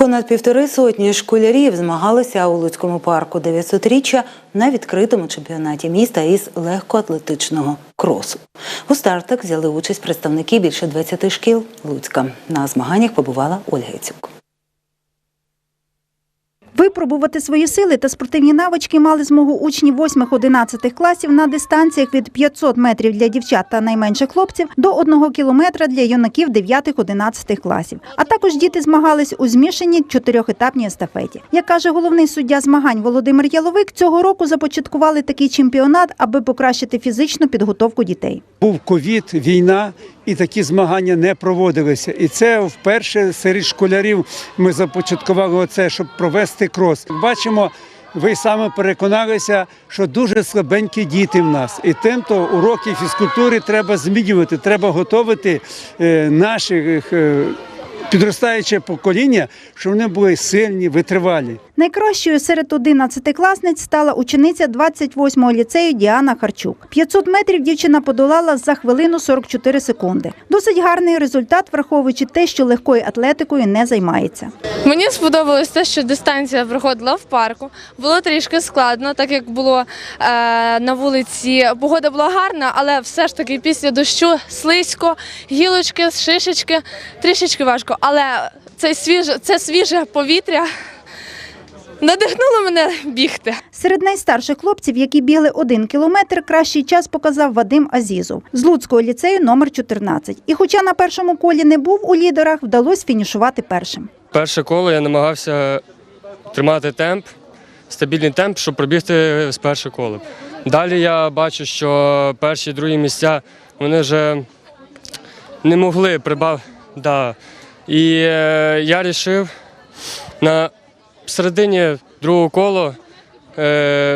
Понад півтори сотні школярів змагалися у Луцькому парку 900-річчя на відкритому чемпіонаті міста із легкоатлетичного кросу. У стартах взяли участь представники більше 20 шкіл Луцька. На змаганнях побувала Ольга Яцюк. Випробувати свої сили та спортивні навички мали змогу учні 8-11 класів на дистанціях від 500 метрів для дівчат та найменших хлопців до 1 кілометра для юнаків 9-11 класів. А також діти змагались у змішаній чотирьохетапній естафеті. Як каже головний суддя змагань Володимир Яловик, цього року започаткували такий чемпіонат, аби покращити фізичну підготовку дітей. Був ковід, війна, і такі змагання не проводилися. І це вперше серед школярів ми започаткували оце, щоб провести крос. Бачимо, ви саме переконалися, що дуже слабенькі діти в нас. І тим то уроки фізкультури треба змінювати, треба готувати е, наших. е, Підростаюче покоління, щоб вони були сильні, витривалі. Найкращою серед 11-класниць стала учениця 28-го ліцею Діана Харчук. 500 метрів дівчина подолала за хвилину 44 секунди. Досить гарний результат, враховуючи те, що легкою атлетикою не займається. Мені сподобалось те, що дистанція проходила в парку. Було трішки складно, так як було е, на вулиці. Погода була гарна, але все ж таки після дощу слизько, гілочки, шишечки, трішечки важко. Але це свіже, це свіже повітря надихнуло мене бігти. Серед найстарших хлопців, які бігли один кілометр, кращий час показав Вадим Азізов з Луцького ліцею номер 14. І хоча на першому колі не був у лідерах, вдалося фінішувати першим. Перше коло я намагався тримати темп, стабільний темп, щоб пробігти з першого кола. Далі я бачу, що перші і другі місця вони вже не могли прибав. Да. І е, я вирішив на середині другого кола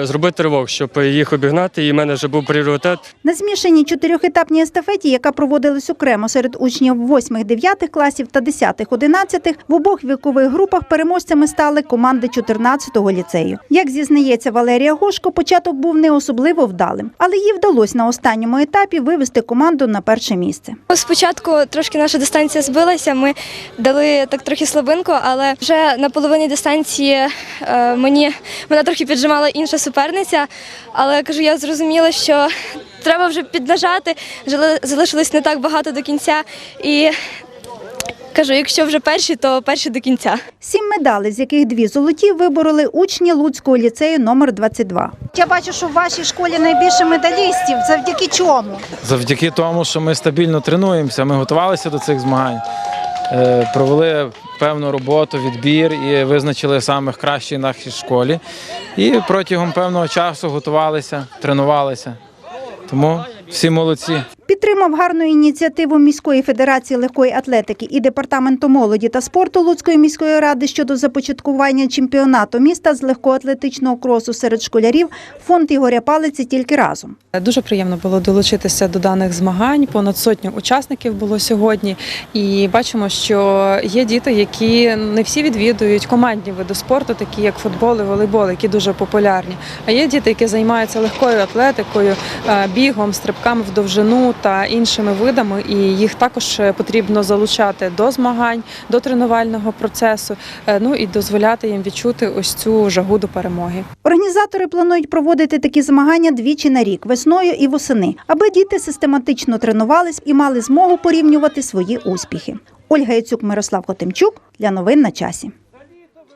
зробити ривок, щоб їх обігнати, і в мене вже був пріоритет. На змішаній чотирьохетапній естафеті, яка проводилась окремо серед учнів 8-9 класів та 10-11, в обох вікових групах переможцями стали команди 14-го ліцею. Як зізнається Валерія Гошко, початок був не особливо вдалим, але їй вдалося на останньому етапі вивести команду на перше місце. Спочатку трошки наша дистанція збилася. Ми дали так трохи слабинку, але вже на половині дистанції е, мені мене трохи піджимала інша суперниця. Але кажу, я зрозуміла, що треба вже піднажати. Залишилось не так багато до кінця. І кажу, якщо вже перші, то перші до кінця. Сім медалей, з яких дві золоті, вибороли учні Луцького ліцею номер 22. Я бачу, що в вашій школі найбільше медалістів. Завдяки чому? Завдяки тому, що ми стабільно тренуємося, ми готувалися до цих змагань, провели певну роботу, відбір і визначили самих кращих нашій школі. І протягом певного часу готувалися, тренувалися. Тому всі молодці. Підтримав гарну ініціативу міської федерації легкої атлетики і департаменту молоді та спорту Луцької міської ради щодо започаткування чемпіонату міста з легкоатлетичного кросу серед школярів. Фонд Ігоря Палиці тільки разом. Дуже приємно було долучитися до даних змагань. Понад сотню учасників було сьогодні. І бачимо, що є діти, які не всі відвідують командні види спорту, такі як футбол і волейбол, які дуже популярні. А є діти, які займаються легкою атлетикою, е, бігом, стрибками в довжину та іншими видами. І їх також потрібно залучати до змагань, до тренувального процесу. е, Ну і дозволяти їм відчути ось цю жагу до перемоги. Організатори планують проводити такі змагання двічі на рік весною і восени, аби діти систематично тренувались і мали змогу порівнювати свої успіхи. Ольга Яцюк, Мирослав Хотимчук для новин на часі.